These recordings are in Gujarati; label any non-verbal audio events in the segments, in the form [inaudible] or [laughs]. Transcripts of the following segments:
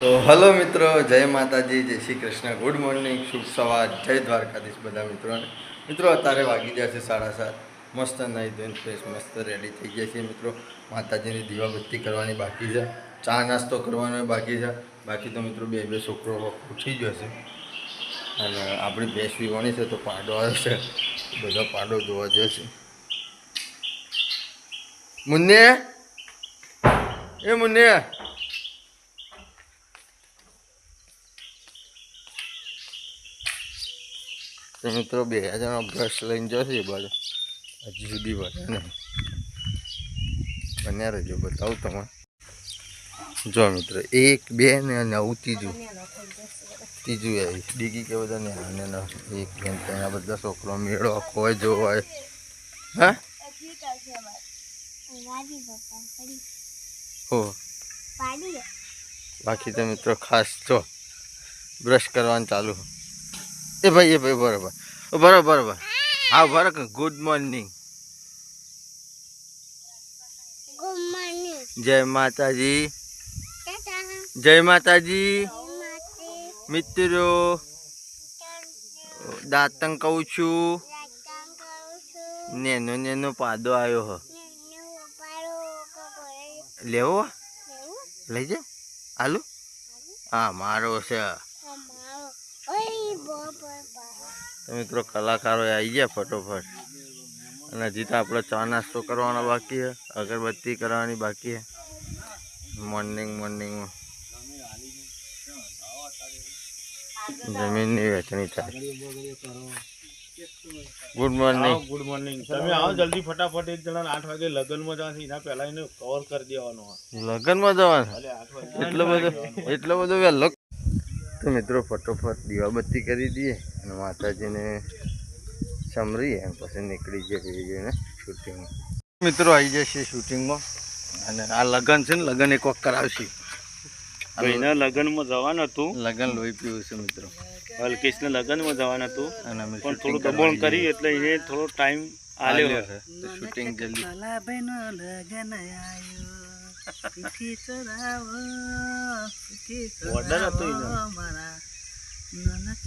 તો હલો મિત્રો, જય માતાજી, જય શ્રી કૃષ્ણ. ગુડ મોર્નિંગ શુભ સવાર જય દ્વારકાધીશ બધા મિત્રોને. મિત્રો, અત્યારે વાગી ગયા છે સાડા સાત. મસ્ત નાઈ ધોઈને ફ્રેશ મસ્ત રેડી થઈ ગયા છે મિત્રો. માતાજીની દીવાબત્તી કરવાની બાકી છે. ચા નાસ્તો કરવાનો બાકી છે. બાકી તો મિત્રો બે બે છોકરો ઉઠી ગયો છે. અને આપણી ભેંસ વિવાણી છે તો પાડો આવશે છે. બધો પાડો જોવા જશે મુન્ને? એ મુન્ને? તો મિત્રો બે હજારનો બ્રશ લઈને જશે બાજુ. હજી સુધી નહીં. બન્યા રહેજો, બતાવું તમે જો મિત્રો, એક, બે ને નવું ત્રીજું. ત્રીજું આવી ડીગી કે બધા ને આને એક, બે ત્યાં બધા છોકરો મેળો આખો હોય જો હોય. હા? હો. બાકી તો મિત્રો ખાસ જો બ્રશ કરવાનું ચાલુ. એ ભાઈ એ ભાઈ બરોબર. બરોબર બરોબર. હા બરોબર ગુડ મોર્નિંગ જય માતાજી. જય માતાજી. મિત્રો દાંતણ કહું છું. નેનો નેનો પાદો આવ્યો હ. લેવો? લઈ જાઓ. આલુ હા મારો છે. તો મિત્રો કલાકારો આવી ગયા ફટોફટ. અને હજી તો આપણે ચા નાસ્તો કરવાનો બાકી છે. અગરબત્તી કરવાની બાકી છે. મોર્નિંગ મોર્નિંગમાં જમીનની વેચણી થાય. Good morning. Good morning. તમે આવો જલ્દી ફટાફટ. એક જણા આઠ વાગે લગ્નમાં જવાથી એના પહેલા એને કવર કરી દેવાનો લગ્નમાં જવાનું? એટલો બધો એટલો બધો વહેલો તો મિત્રો ફટોફટ દીવાબત્તી કરી દઈએ અને માતાજીને સમરીએ અને પછી નીકળી જઈએ જઈને શૂટિંગમાં મિત્રો આવી જશે શૂટિંગમાં અને આ લગન છે ને લગન એક વખત કરાવશે. ભાઈના લગ્નમાં જવાનું હતું. લગન લોહી પીવું છે મિત્રો. હલકેશના લગ્નમાં જવાનું હતું. અને પણ થોડું દબાણ કરી એટલે એને થોડો ટાઈમ આલ્યો શૂટિંગ જલ્દી ઓર્ડર હતો એનો.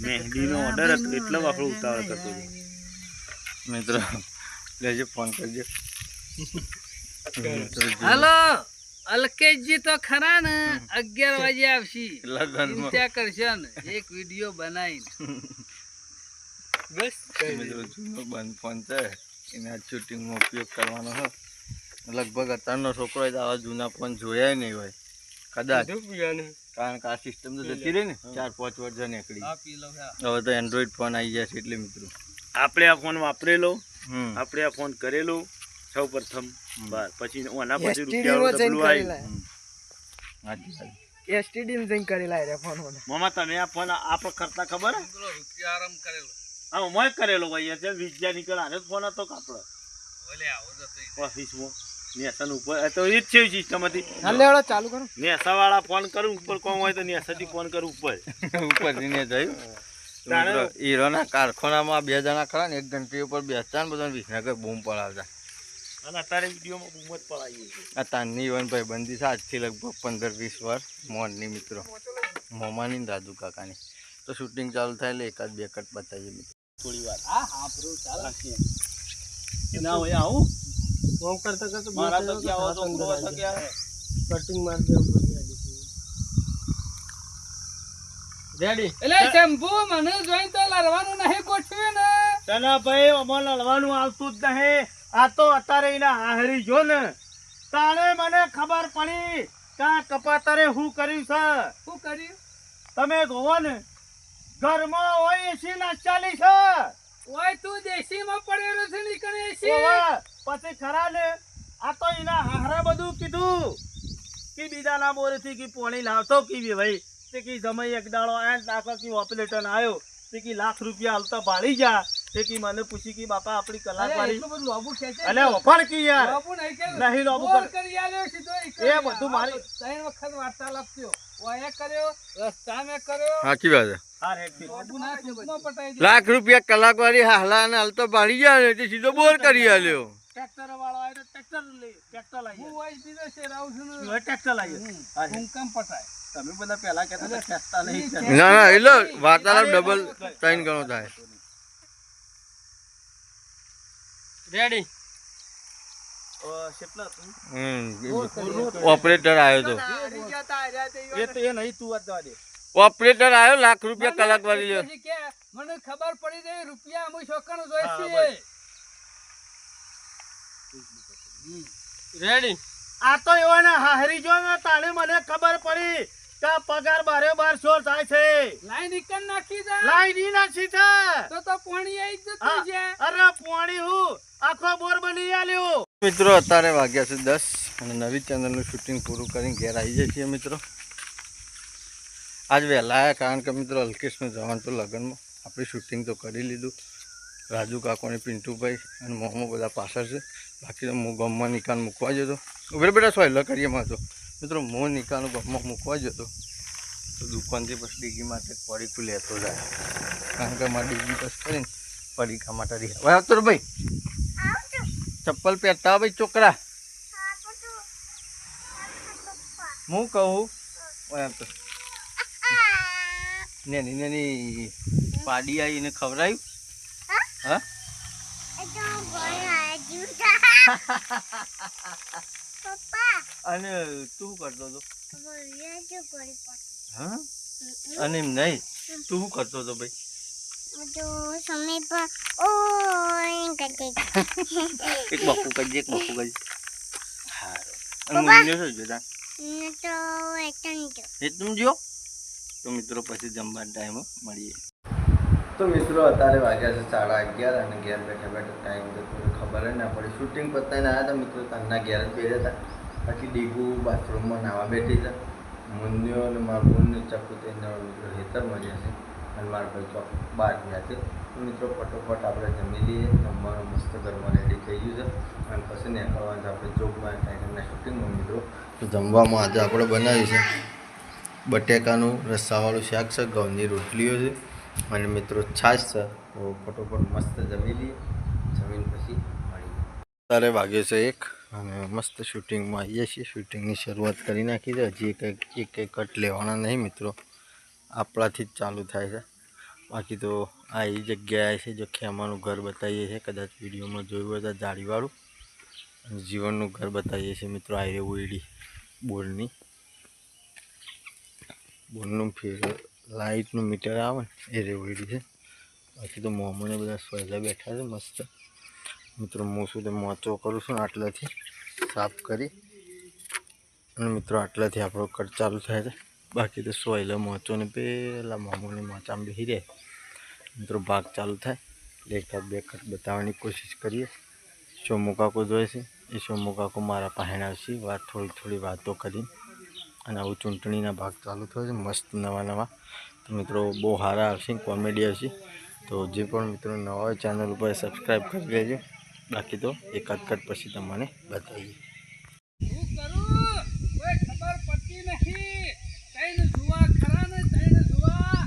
મહેંદીનો ઓર્ડર હતો એટલે આપણો ઉતાવળ કરતો હતો. મિત્રો લેજો ફોન કરજો. હલો અલકેશજી તો ખરા ને અગિયાર વાગે આવશે. ચિંતા કરશે ને એક વીડિયો બનાવીને. બસ. મિત્રો જૂનો બંધ ફોન છે એના શૂટિંગમાં ઉપયોગ કરવાનો. હોય લગભગ અત્યારનો છોકરો હોય તો આવા જૂના ફોન જોયા નહીં હોય. કદાચ. કારણ કે આ સિસ્ટમ તો જતી રહી ને ચાર પાંચ વર્ષ નીકળી. હવે તો એન્ડ્રોઈડ ફોન આવી છે એટલે મિત્રો. આપણે આ ફોન વાપરેલો આપણે આ ફોન કરેલો સૌ પ્રથમ બાર. પછી ઓના પછી રૂપિયા માં ડબલું હાજી. એસટીડી જઈને કરેલા રે ફોન મામા તમે આ ફોન આપણે કરતા ખબર રૂપિયા આરામ કરેલો. હા મોય કરેલો ભાઈ. છે વિજ્ઞા નીકળ આને ફોન હતો કાપડો ઓલે આવો જતો. ઓફિસમાં નેસન ઉપર. તો એ જ છે સિસ્ટમ હતી. હાલ લેવડો ચાલુ કરો. નેસા વાળા ફોન કરું ઉપર કોમ હોય તો નેસાથી ફોન કરું ઉપર. [laughs] ઉપર ને જયું. હીરોના કારખાનામાં બે જણા ખરા ને એક ઘંટી ઉપર બેસતા ને બધા વિસનગર બૂમ પડાવતા. અને અત્યારે વિડીયોમાં બૂમત પડાવી છે આ તાનની બંદી છે આજથી લગભગ પંદર વીસ વર્ષ મોરની મિત્રો. મોમાની દાદુ કાકાની. તો શૂટિંગ ચાલુ થાય એટલે એકાદ બે કટ બતાવીએ મિત્રો. થોડી વાર. હા હા ચાલો. ના હોય આવું? ફોન કરતા કરતા મારા તો ક્યાં આવો છોકરો હતો ક્યાં? કટિંગ માર દે રેડી એટલે શંભુ મને જોઈને તો લડવાનું નહીં ગોઠવ્યું ને. તને ભાઈ અમારે લડવાનું આવતું જ નહીં. આ તો અત્યારે એના હાહરી જો ને. તાણે મને ખબર પડી કે કપાતરે શું કર્યું છે? શું કર્યું? તમે જોવો ને. ઘરમાં હોય એસી ના ચાલી છે. ઓય તું દેશીમાં પડેલો છે નીકળે છે ઓવે, પછી ખરા ને? આ તો એના હાહરા બધું કીધું. કે બીજાના બોરેથી કે પોણી લાવતો કીવી ભાઈ? તે કી જમાઈ એક દાડો આયા ને દાખલા કે ઓપરેટર આવ્યો તે કી લાખ રૂપિયા હાલતા ભાળી જા તે કી મને પૂછી કે બાપા આપણી કલાક વાળી એટલું બધું અલે ઓફર કી યાર? નહીં લોબુ કર- એ બધું મારી- ત્રણ વખત વાર્તાલાપ થયો. ઓય કર્યો રસ્તા મેં કર્યો. સાચી વાત છે. લાખ રૂપિયા કલાક વાળી હાલા ને હાલ તો ભાડી ગયા સીધો બોર કરી આલ્યો. ટ્રેક્ટર વાળો આવ્યો તો ટ્રેક્ટર લઈ હું છું ને. ટ્રેક્ટર લાવીએ હું કેમ પટાય તમે બધા પહેલા કહેતા હતા ખેંચતા નહીં ના ના એટલે વાર્તાલાપ ડબલ ત્રણ ગણો થાય રેડી ઓપરેટર આવ્યો તો એ તો એ નહીં તું વાત ઓપરેટર આવ્યો લાખ રૂપિયા કલાક વાળી કે મને ખબર પડી ગઈ રૂપિયા અમે છોકરાનો હા, જોઈ છે રેડી આ તો એવાના હાહરી જો ને તાણે મને ખબર પડી કે પગાર બારે બાર સો થાય છે. લાઈન ઇકન નાખી દે? લાઈન ઈ નાખી છે. તો તો પાણી આવી જતું. છે. અરે પોણી હું? આખો બોર બની આલ્યો. મિત્રો અત્યારે વાગ્યા છે દસ અને નવી ચેનલનું શૂટિંગ પૂરું કરીને ઘેર આવી જઈએ છીએ મિત્રો. આજ વહેલા કારણ કે મિત્રો અલ્કેશનું જવાનું તો લગ્નમાં. આપણે શૂટિંગ તો કરી લીધું. રાજુ કાકો અને પિન્ટુભાઈ અને મોમો બધા પાછળ છે. બાકી તો હું ગમમાં નિકાલ મૂકવા જતો. ઉભરે બેટા છો એટલે કરીએમાં તો? મિત્રો, હું નિકાલ ગમમાં મૂકવા જતો. તો દુકાનથી પછી ડીગી માટે પડીકું લેતો જાય. કારણ કે મારે ડીગી બસ કરીને પડીકા માટે રહી. આવતો ભાઈ. ચપ્પલ પહેરતા ભાઈ છોકરા. હું કહું? ઓય તો. નેની નેની, પાડી આવીને ખવડાયું? હા? અને તું કરતો હતો હા? અને એમ નહીં તું શું કરતો હતો ભાઈ? [laughs] એક બકુ કરજે એક બકુ કરજે હારું. અને મુન્યો શું જોતા? એટલું જો. તો મિત્રો પછી જમવાના ટાઈમે મળીએ. તો મિત્રો અત્યારે વાગ્યા છે સાડા અગિયાર અને ઘેર બેઠા બેઠા ટાઈમ તો ખબર જ ના પડી. શૂટિંગ પતાવીને આવ્યા હતા મિત્રો તારના ઘેર જ બેઠા હતા પછી ડીગુ બાથરૂમમાં નાવા બેઠી હતા મુન્યો અને મારા બુનને ચપ્પુ તેને મિત્રો હેતર મળ્યા છે. અને મારા ભાઈ ચોક બહાર ગયા છે. મિત્રો ફટોફટ આપણે જમી લઈએ. જમવાનું મસ્ત ઘરમાં રેડી થઈ ગયું છે. અને પછી નીકળવાનું છે આપણે જોગમાં ટાઈગરના શૂટિંગમાં મિત્રો. તો જમવામાં આજે આપણે બનાવ્યું છે. બટેકાનું રસ્સાવાળું શાક છે, ઘઉંની રોટલીઓ છે. અને મિત્રો છાશ છે. તો ફટોફટ મસ્ત જમી લઈએ. જમીન પછી મળીએ તારે વાગ્યો છે એક. અને મસ્ત શૂટિંગમાં આવીએ છીએ. શૂટિંગની શરૂઆત કરી નાખી છે. હજી કંઈક, એક એક કટ લેવાના નહીં મિત્રો. આપણાથી જ ચાલુ થાય છે. બાકી તો આ એ જગ્યાએ છે જો ખેમાનું ઘર બતાવીએ છીએ. કદાચ વિડીયોમાં જોયું હોય તો જાળીવાળું. જીવનનું ઘર બતાવીએ છીએ મિત્રો. આ એ એડી બોરની બોરનું ફેર લાઇટનું મીટર આવે ને, એ રેવડી છે. બાકી તો મોમોને બધા સોયલા બેઠા છે, મસ્ત. મિત્રો, હું શું તે મોચો કરું છું આટલાથી સાફ કરી. અને મિત્રો, આટલાથી આપણો કટ ચાલુ થાય છે. બાકી તો સોયલા, મોચો ને પેલા મોમોને મોચામાં બેસી રહે મિત્રો, ભાગ ચાલુ થાય. એટલે એકાદ બે કટ બતાવવાની કોશિશ કરીએ. સોમુ કાકો જોઈએ છે. એ સોમુ કાકો મારા પાસે આવશે. વાત થોડી થોડી વાતો કરીને. અને આવું ચૂંટણીના ભાગ ચાલુ થયો છે. મસ્ત નવા નવા. તો મિત્રો, બહુ સારા આવશે કોમેડી આવશે તો જે પણ મિત્રો નવા ચેનલ ઉપર સબસ્ક્રાઈબ કરી લેજો. બાકી તો એકાદ કટ પછી તમને બતાવીએ શું કરું કોઈ ખબર પડતી નથી તૈન જુવા ખરા ને તૈન જુવા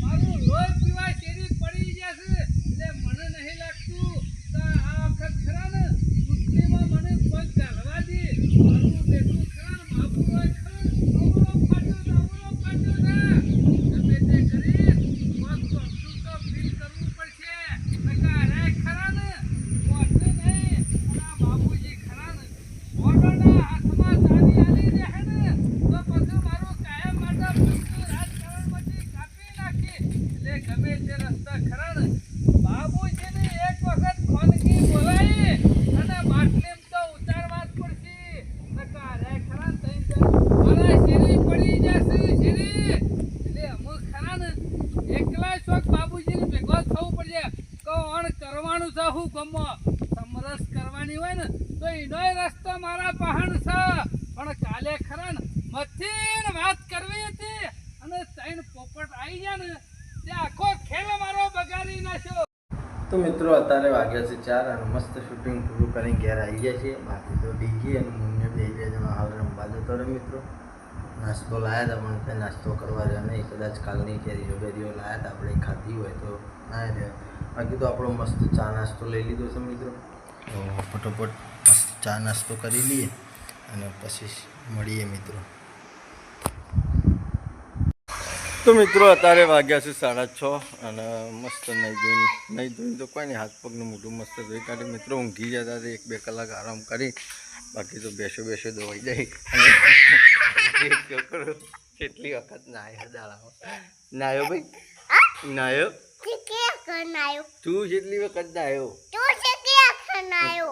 મારું લોહી પીવા શેરી પડી જશે એટલે મને નહીં લાગતું કે આ વખત ખરા ને કુસ્તીમાં મને પગ ગાળવા દે મારું બેઠું ખરા ને બાબુ હોય ખરા અવળો ફાટ્યો છે અવળો ફાટ્યો છે ગમે તે કરી પગ તો અમથું તો ફીલ કરવું પડશે નકા રે ખરા ને પહોંચે નહીં અને આ બાબુજી ખરા ને ઓર્ડરના હાથમાં ચાવી આલી દે હે ને તો પછી મારું કાયમ માટે ભૂતનું રાજકારણમાંથી કાપી નાખી એટલે ગમે તે રસ્તા ખરા ને બાબુજીને એક વખત ખોનગી બોલાવી અને બાટલીમ તો ઉતારવા જ પડશે નકા રે ખરા ને તઈ તો મારા શેરી પડી જશે શેરી એટલે અમુક ખરા ને એકલા શોખ બાબુજીને ભેગો થવું પડશે કોણ છે ગમો સમરસ કરવાની હોય ને, તો એનો રસ્તો મારા પહાણ છે. પણ કાલે ખરા ને, મથીને વાત કરવી હતી અને તૈન પોપટ આવી ગયા ને, તે આખો ખેલ મારો બગાડી નાખ્યો. તો મિત્રો, અત્યારે વાગ્યા છે ચાર અને મસ્ત શૂટિંગ પૂરું કરીને ઘેર આવી ગયા છીએ. બાકી તો ડીજી અને મુન્ને બે ગયા જણા હાલ રમવા જતો રહે મિત્રો. નાસ્તો લાયા હતા, પણ નાસ્તો કરવા રહ્યા નહીં. કદાચ કાલની કેરીઓ બેરીઓ લાયા હતા, આપણે ખાધી હોય તો ના રહ્યા. બાકી તો આપણો મસ્ત ચા નાસ્તો લઈ લીધો છે મિત્રો. તો ફટોફટ મસ્ત ચા નાસ્તો કરી લઈએ અને પછી મળીએ મિત્રો. તો મિત્રો અત્યારે વાગ્યા છે સાડા છ અને મસ્ત નહીં ધોઈને નહીં ધોઈને તો કોઈ નહીં હાથ પગનું મોઢું મસ્ત ધોઈ કાઢી મિત્રો ઊંઘી જતા એક બે કલાક આરામ કરી બાકી તો બેસો બેસો ધોવાઈ જાય. અને છોકરો કેટલી વખત નાયો દાડામાં. નાયો ભાઈ? નાયો તું જેટલી વખત નાયો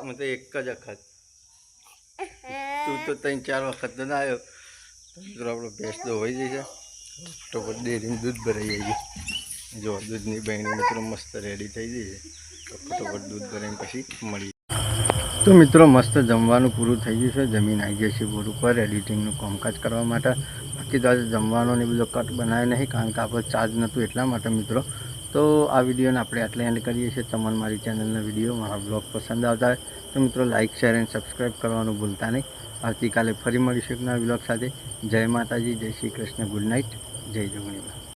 હું તો એક જ વખત તું તો ત્રણ ચાર વખત તો નાયો તો મિત્રો આપણો ભેંસ તો જાય છે ફટોફટ ડેરીને દૂધ ભરાઈ જાય જો દૂધની બહેણી મિત્રો મસ્ત રેડી થઈ જશે. તો ફટોફટ દૂધ ભરાઈને પછી મળી તો મિત્રો મસ્ત જમવાનું પૂરું થઈ ગયું છે. જમીન આવી ગઈ છે બોર ઉપર. એડિટિંગનું કામકાજ કરવા માટે. બાકી તો આજે જમવાનો ને બધો કટ બનાવ્યો નહીં કારણ કે આપણે ચાર્જ નહોતું એટલા માટે મિત્રો. તો આ વિડીયોને આપણે આટલે એન્ડ કરીએ છીએ. તમને મારી ચેનલના વીડિયો, મારા બ્લોગ પસંદ આવતા હોય તો મિત્રો લાઇક શેર એન્ડ સબસ્ક્રાઈબ કરવાનું ભૂલતા નહીં. આવતીકાલે ફરી મળીશું એક નવા બ્લોગ સાથે. જય માતાજી, જય શ્રી કૃષ્ણ. ગુડ નાઇટ જય જોગણીમાં